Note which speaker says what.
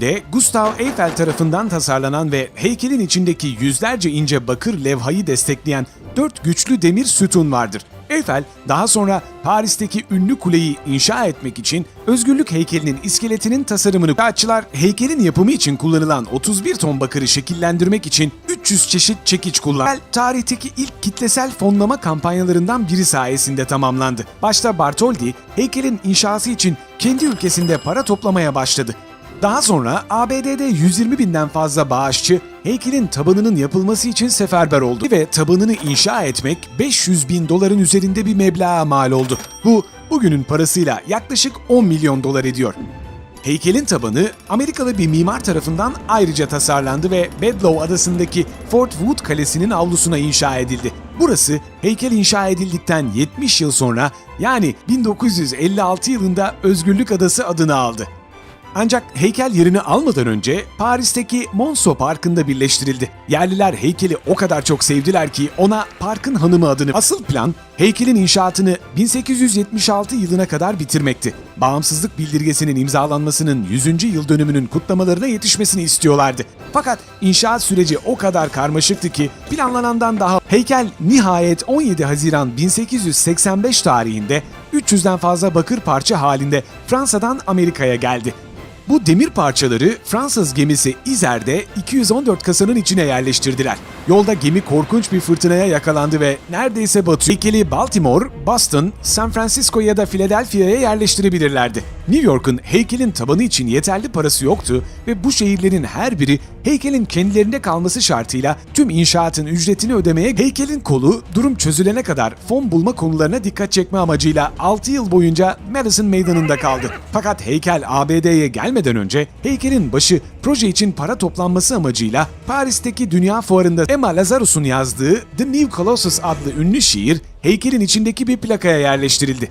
Speaker 1: de Gustav Eiffel tarafından tasarlanan ve heykelin içindeki yüzlerce ince bakır levhayı destekleyen dört güçlü demir sütun vardır. Eiffel daha sonra Paris'teki ünlü kuleyi inşa etmek için özgürlük heykelinin iskeletinin tasarımını Kağıtçılar heykelin yapımı için kullanılan 31 ton bakırı şekillendirmek için 300 çeşit çekiç. Eiffel, tarihteki ilk kitlesel fonlama kampanyalarından biri sayesinde tamamlandı. Başta Bartholdi heykelin inşası için kendi ülkesinde para toplamaya başladı. Daha sonra ABD'de 120 binden fazla bağışçı heykelin tabanının yapılması için seferber oldu ve tabanını inşa etmek 500 bin doların üzerinde bir meblağa mal oldu. Bu bugünün parasıyla yaklaşık 10 milyon dolar ediyor. Heykelin tabanı Amerikalı bir mimar tarafından ayrıca tasarlandı ve Bedlow adasındaki Fort Wood Kalesi'nin avlusuna inşa edildi. Burası heykel inşa edildikten 70 yıl sonra yani 1956 yılında Özgürlük Adası adını aldı. Ancak heykel yerini almadan önce Paris'teki Monceau Parkı'nda birleştirildi. Yerliler heykeli o kadar çok sevdiler ki ona parkın hanımı adını... Asıl plan heykelin inşaatını 1876 yılına kadar bitirmekti. Bağımsızlık bildirgesinin imzalanmasının 100. yıl dönümünün kutlamalarına yetişmesini istiyorlardı. Fakat inşaat süreci o kadar karmaşıktı ki planlanandan daha heykel nihayet 17 Haziran 1885 tarihinde 300'den fazla bakır parça halinde Fransa'dan Amerika'ya geldi. Bu demir parçaları Fransız gemisi İzer'de 214 kasanın içine yerleştirdiler. Yolda gemi korkunç bir fırtınaya yakalandı ve neredeyse batıyor. Heykeli Baltimore, Boston, San Francisco ya da Philadelphia'ya yerleştirebilirlerdi. New York'un heykelin tabanı için yeterli parası yoktu ve bu şehirlerin her biri heykelin kendilerinde kalması şartıyla tüm inşaatın ücretini ödemeye heykelin kolu durum çözülene kadar fon bulma konularına dikkat çekme amacıyla 6 yıl boyunca Madison Meydanı'nda kaldı. Fakat heykel ABD'ye gelmeden önce heykelin başı proje için para toplanması amacıyla Paris'teki Dünya Fuarı'nda Emma Lazarus'un yazdığı The New Colossus adlı ünlü şiir heykelin içindeki bir plakaya yerleştirildi.